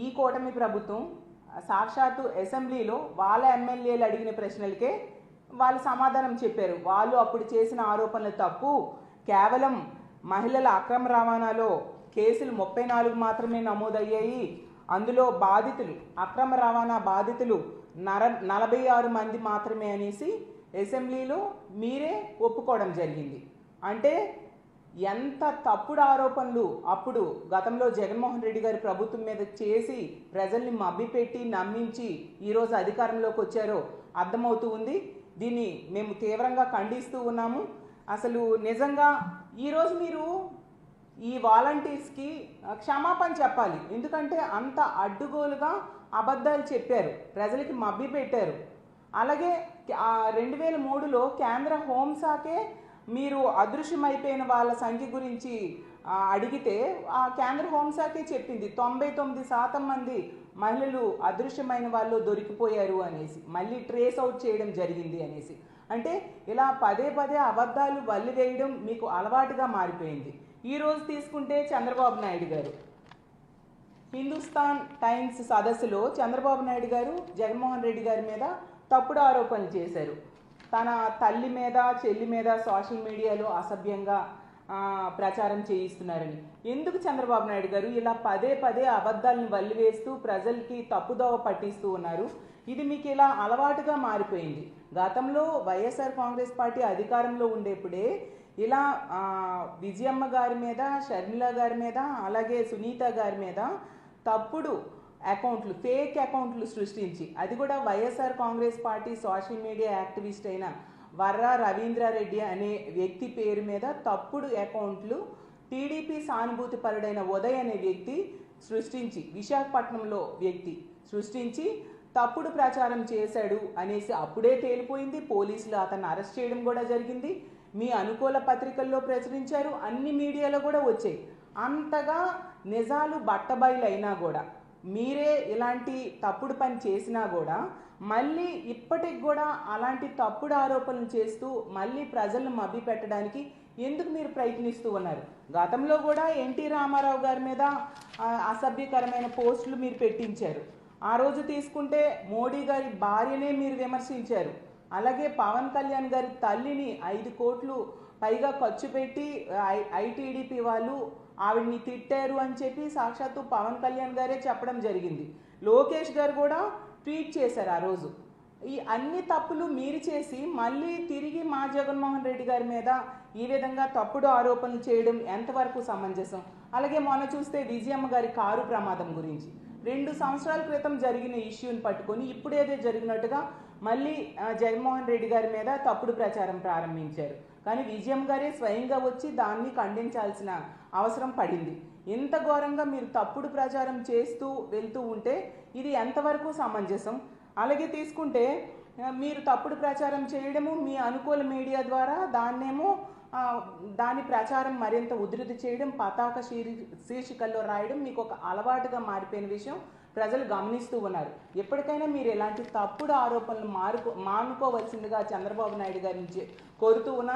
ఈ కూటమి ప్రభుత్వం సాక్షాత్తు అసెంబ్లీలో వాళ్ళ ఎమ్మెల్యేలు అడిగిన ప్రశ్నలకే వాళ్ళు సమాధానం చెప్పారు. వాళ్ళు అప్పుడు చేసిన ఆరోపణలు తప్పు. కేవలం మహిళల అక్రమ రవాణాలో కేసులు ముప్పై నాలుగు మాత్రమే నమోదయ్యాయి. అందులో బాధితులు అక్రమ రవాణా బాధితులు నర నలభై ఆరు మంది మాత్రమే అనేసి అసెంబ్లీలో మీరే ఒప్పుకోవడం జరిగింది. అంటే ఎంత తప్పుడు ఆరోపణలు అప్పుడు గతంలో జగన్మోహన్ రెడ్డి గారి ప్రభుత్వం మీద చేసి ప్రజల్ని మభ్యపెట్టి నమ్మించి ఈరోజు అధికారంలోకి వచ్చారో అర్థమవుతూ ఉంది. దీన్ని మేము తీవ్రంగా ఖండిస్తూ ఉన్నాము. అసలు నిజంగా ఈరోజు మీరు ఈ వాలంటీర్స్కి క్షమాపణ చెప్పాలి. ఎందుకంటే అంత అడ్డుగోలుగా అబద్ధాలు చెప్పారు. ప్రజలకి మభ్య పెట్టారు అలాగే రెండు వేల మూడులో కేంద్ర హోంశాఖే మీరు అదృశ్యమైపోయిన వాళ్ళ సంఖ్య గురించి అడిగితే ఆ కేంద్ర హోంశాఖే చెప్పింది తొంభై తొమ్మిది శాతం మంది మహిళలు అదృశ్యమైన వాళ్ళు దొరికిపోయారు అనేసి మళ్ళీ ట్రేస్ అవుట్ చేయడం జరిగింది అనేసి. అంటే ఇలా పదే పదే అబద్ధాలు వల్లి వేయడం మీకు అలవాటుగా మారిపోయింది. ఈరోజు తీసుకుంటే చంద్రబాబు నాయుడు గారు. హిందుస్థాన్ టైమ్స్ సదస్సులో చంద్రబాబు నాయుడు గారు జగన్మోహన్ రెడ్డి గారి మీద తప్పుడు ఆరోపణలు చేశారు. తన తల్లి మీద చెల్లి మీద సోషల్ మీడియాలో అసభ్యంగా ప్రచారం చేయిస్తున్నారని. ఎందుకు చంద్రబాబు నాయుడు గారు ఇలా పదే పదే అబద్ధాలను వల్లివేస్తూ ప్రజలకి తప్పుదోవ పట్టిస్తూ ఉన్నారు? ఇది మీకు ఇలా అలవాటుగా మారిపోయింది. గతంలో వైఎస్ఆర్ కాంగ్రెస్ పార్టీ అధికారంలో ఉండేప్పుడే ఇలా విజయమ్మ గారి మీద షర్మిల గారి మీద అలాగే సునీత గారి మీద తప్పుడు అకౌంట్లు ఫేక్ అకౌంట్లు సృష్టించి. అది కూడా Y S R Congress party social media activist అయిన వర్రా రవీంద్రారెడ్డి అనే వ్యక్తి పేరు మీద తప్పుడు అకౌంట్లు టీడీపీ సానుభూతి పరుడైన ఉదయ్ అనే వ్యక్తి సృష్టించి విశాఖపట్నంలో వ్యక్తి సృష్టించి తప్పుడు ప్రచారం చేశాడు అనేసి అప్పుడే తేలిపోయింది. పోలీసులు అతన్ని అరెస్ట్ చేయడం కూడా జరిగింది. మీ అనుకూల పత్రికల్లో ప్రచురించారు. అన్ని మీడియాలో కూడా వచ్చాయి. అంతగా నిజాలు బట్టబయలైనా కూడా మీరే ఇలాంటి తప్పుడు పని చేసినా కూడా మళ్ళీ ఇప్పటికి కూడా అలాంటి తప్పుడు ఆరోపణలు చేస్తూ మళ్ళీ ప్రజలను మభ్య పెట్టడానికి ఎందుకు మీరు ప్రయత్నిస్తూ ఉన్నారు? గతంలో కూడా ఎన్టీ రామారావు గారి మీద అసభ్యకరమైన పోస్టులు మీరు పెట్టించారు. ఆ రోజు తీసుకుంటే మోడీ గారి భార్యనే మీరు విమర్శించారు. అలాగే పవన్ కళ్యాణ్ గారి తల్లిని ఐదు కోట్లు పైగా ఖర్చు పెట్టి ఐ- ఐటీడీపీ వాళ్ళు ఆవిడ్ని తిట్టారు అని చెప్పి సాక్షాత్తు పవన్ కళ్యాణ్ గారే చెప్పడం జరిగింది. లోకేష్ గారు కూడా ట్వీట్ చేశారు ఆ రోజు. ఈ అన్ని తప్పులు మీరు చేసి మళ్ళీ తిరిగి మా జగన్మోహన్ రెడ్డి గారి మీద ఈ విధంగా తప్పుడు ఆరోపణలు చేయడం ఎంతవరకు సమంజసం? అలాగే మొన్న చూస్తే విజయమ్మ గారి కారు ప్రమాదం గురించి. రెండు సంవత్సరాల క్రితం జరిగిన ఇష్యూని పట్టుకొని ఇప్పుడేదో జరిగినట్టుగా మళ్ళీ జగన్మోహన్ రెడ్డి గారి మీద తప్పుడు ప్రచారం ప్రారంభించారు. కానీ విజయం గారే స్వయంగా వచ్చి దాన్ని ఖండించాల్సిన అవసరం పడింది. ఇంత ఘోరంగా మీరు తప్పుడు ప్రచారం చేస్తూ వెళ్తూ ఉంటే ఇది ఎంతవరకు సమంజసం? అలాగే తీసుకుంటే మీరు తప్పుడు ప్రచారం చేయడము మీ అనుకూల మీడియా ద్వారా దాన్నేమో దాని ప్రచారం మరింత ఉధృతి చేయడం పతాక శీర్ శీర్షికల్లో రాయడం మీకు ఒక అలవాటుగా మారిపోయిన విషయం ప్రజలు గమనిస్తూ ఉన్నారు. ఎప్పటికైనా మీరు ఇలాంటి తప్పుడు ఆరోపణలు మారుకో మానుకోవలసిందిగా చంద్రబాబు నాయుడు గారి నుంచి కోరుతూ ఉన్నాను.